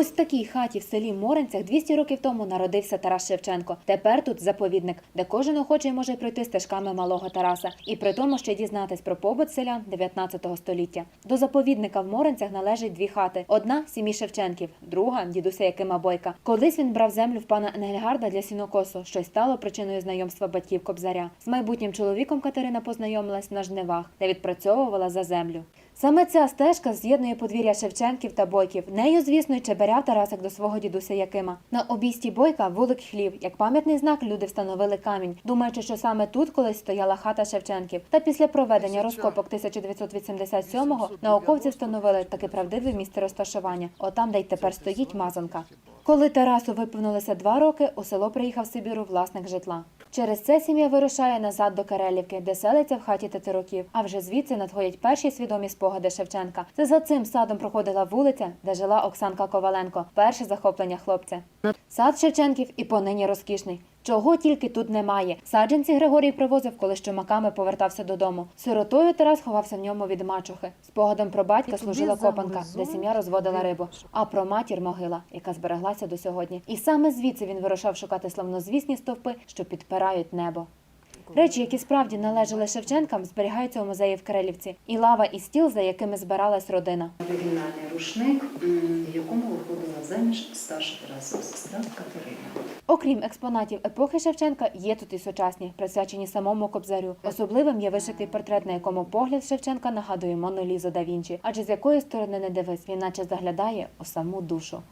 Ось в такій хаті в селі Моренцях 200 років тому народився Тарас Шевченко. Тепер тут заповідник, де кожен охочий може пройти стежками малого Тараса і при тому ще дізнатись про побут селян 19 століття. До заповідника в Моренцях належить дві хати: одна сім'ї Шевченків, друга дідуся Якима Бойка. Колись він брав землю в пана Енгельгарда для сінокосу, що й стало причиною знайомства батьків Кобзаря. З майбутнім чоловіком Катерина познайомилась на жнивах, де відпрацьовувала за землю. Саме ця стежка з'єднує подвір'я Шевченків та Бойків. Нею, звісно, й чеберяв Тарасик до свого дідуся Якима. На обійсті Бойка вулик хлів. Як пам'ятний знак люди встановили камінь, думаючи, що саме тут колись стояла хата Шевченків. Та після проведення розкопок 1987-го науковці встановили таке правдиве місце розташування. Отам, де й тепер стоїть мазанка. Коли Тарасу виповнилося два роки, у село приїхав Сибіру власник житла. Через це сім'я вирушає назад до Карелівки, де селиться в хаті Тетеруків. А вже звідси надходять перші свідомі спогади Шевченка. Це за цим садом проходила вулиця, де жила Оксанка Коваленко. Перше захоплення хлопця. Сад Шевченків і понині розкішний. Чого тільки тут немає. Саджанці Григорій привозив, коли з чумаками повертався додому. Сиротою Тарас ховався в ньому від мачухи. Спогадом про батька служила копанка, де сім'я розводила рибу. А про матір могила, яка збереглася до сьогодні. І саме звідси він вирушав шукати славнозвісні стовпи, що підпирають небо. Речі, які справді належали Шевченкам, зберігаються у музеї в Карелівці. І лава, і стіл, за якими збиралась родина. Оригінальний рушник, в якому виходила заміж старша Тарасова сестра Катерина. Окрім експонатів епохи Шевченка, є тут і сучасні, присвячені самому Кобзарю. Особливим є вишитий портрет, на якому погляд Шевченка нагадує Монолізу да Вінчі, адже з якої сторони не дивись, він наче заглядає у саму душу.